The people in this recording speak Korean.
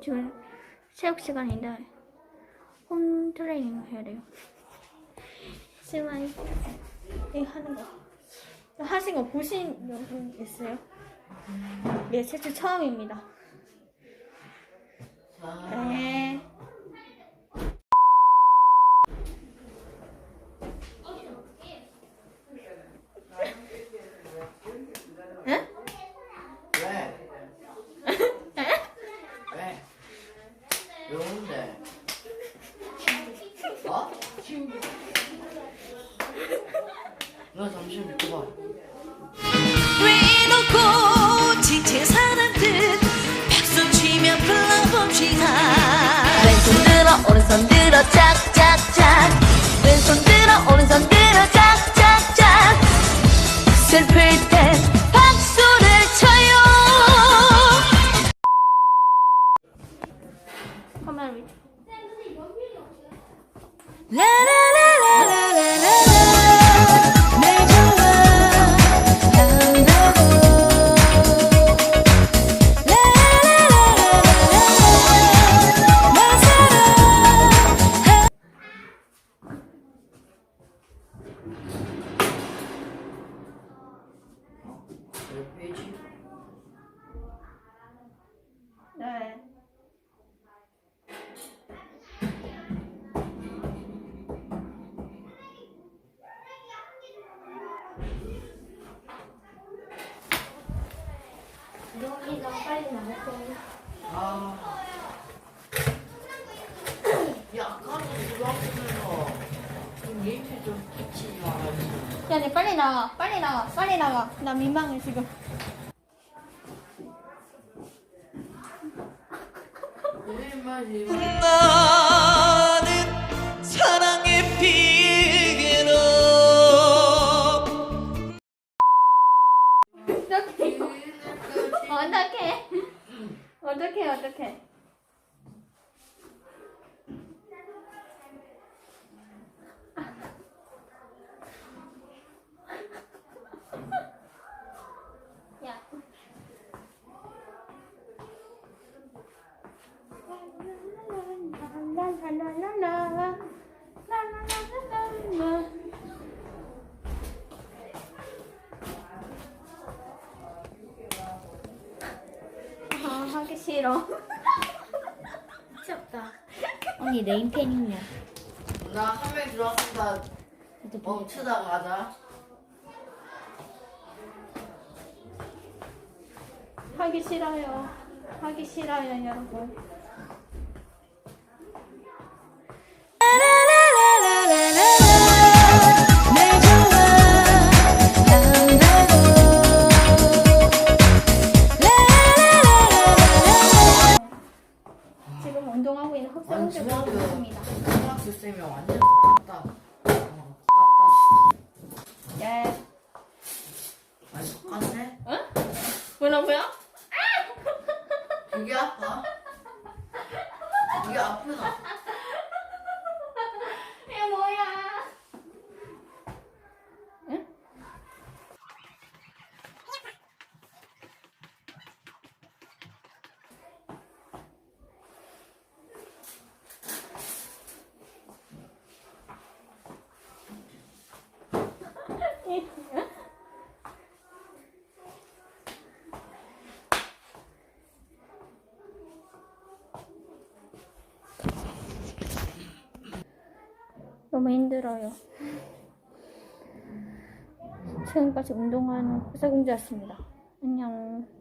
지금 체육 시간인데 홈 트레이닝 해야 돼요. 실만 이 하는 거 하신 거 보신 분 있어요? 예, 최초 처음입니다. 네. 왜 오는데? 어? 너 잠시만 믿고 봐. 왜 이렇고 지친 사람들 박수 치며 불러봅시다 왼손 들어 오른손 들어 짝짝짝 왼손 들어 오른손 들어 짝짝짝 슬플 땐 rồi la la la la la la la Thank you. 여기가 빨리 나왔어요. 아. 야, 아까는 들어왔으면서 좀 얘기 좀 붙이지 말아야지. 야, 니 빨리 나가. 빨리 나가. 빨리 나가. 나 민망해 지금. 왜 말이? 나는 어떡해. 어떡해. 야. 하기 싫어. 미쳤다. 언니 네임펜이냐? 나 한 명 들어왔으니까 멈추다 가자. 하기 싫어요. 하기 싫어요, 여러분. 흡사운동 중학교, 있습니다. 중학교 쌤이 완전 똑같다. 예. 아니, 똑같네? 뭐라고요? 그게 아파? 그게 아프다. 이게 뭐야? 응? 너무 힘들어요. 지금까지 운동하는 회사공주였습니다. 안녕.